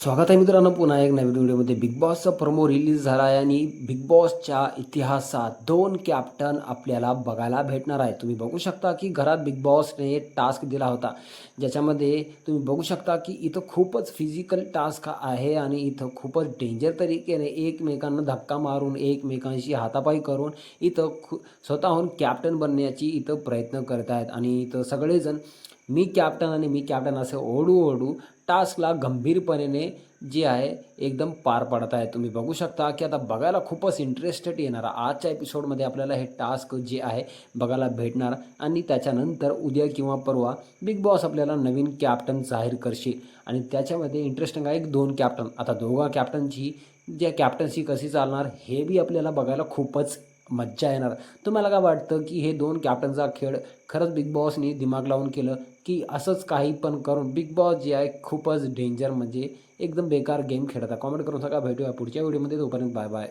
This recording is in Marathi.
स्वागत आहे मित्रांनो पुन्हा एक नवीन व्हिडिओमध्ये. बिग बॉसचा प्रमो रिलीज झाला आहे आणि बिग बॉसच्या इतिहासात दोन कॅप्टन आपल्याला बघायला भेटणार आहे तुम्ही बघू शकता की घरात बिग बॉसने टास्क दिला होता. ज्याच्यामध्ये तुम्ही बघू शकता की इथं खूपच फिजिकल टास्क आहे आणि इथं खूपच डेंजर तरीकेने एकमेकांना धक्का मारून एकमेकांशी हातापाई करून इथं खू स्वतःहून कॅप्टन बनण्याची इथं प्रयत्न करत आहेत आणि इथं सगळेजण मी कॅप्टन आणि मी कॅप्टन असे ओढू ओढू टास्कला गंभीरपणे जे आहे एकदम पार पाडत आहे. तुम्ही बघू शकता की आता बघायला खूपच इंटरेस्टेड येणार. आजच्या एपिसोडमध्ये आपल्याला हे टास्क जे आहे बघायला भेटणार. आणि त्याच्यानंतर उद्या किंवा परवा बिग बॉस आपल्याला नवीन कॅप्टन जाहीर करशील. आणि त्याच्यामध्ये इंटरेस्टिंग आहे एक दोन कॅप्टन आता दोघा कॅप्टनची ज्या कॅप्टन्सी कशी चालणार हे बी आपल्याला बघायला खूपच मज्जा येणार. तुम्हाला काय वाटतं की हे दोन कॅप्टनचा खेळ खरंच बिग बॉसनी दिमाग लावून केलं की असंच काही पण करून बिग बॉस जे आहे खूपच डेंजर म्हणजे एकदम बेकार गेम खेळत आहे. कॉमेंट करून सगळा भेटूया पुढच्या व्हिडिओमध्ये तोपर्यंत बाय बाय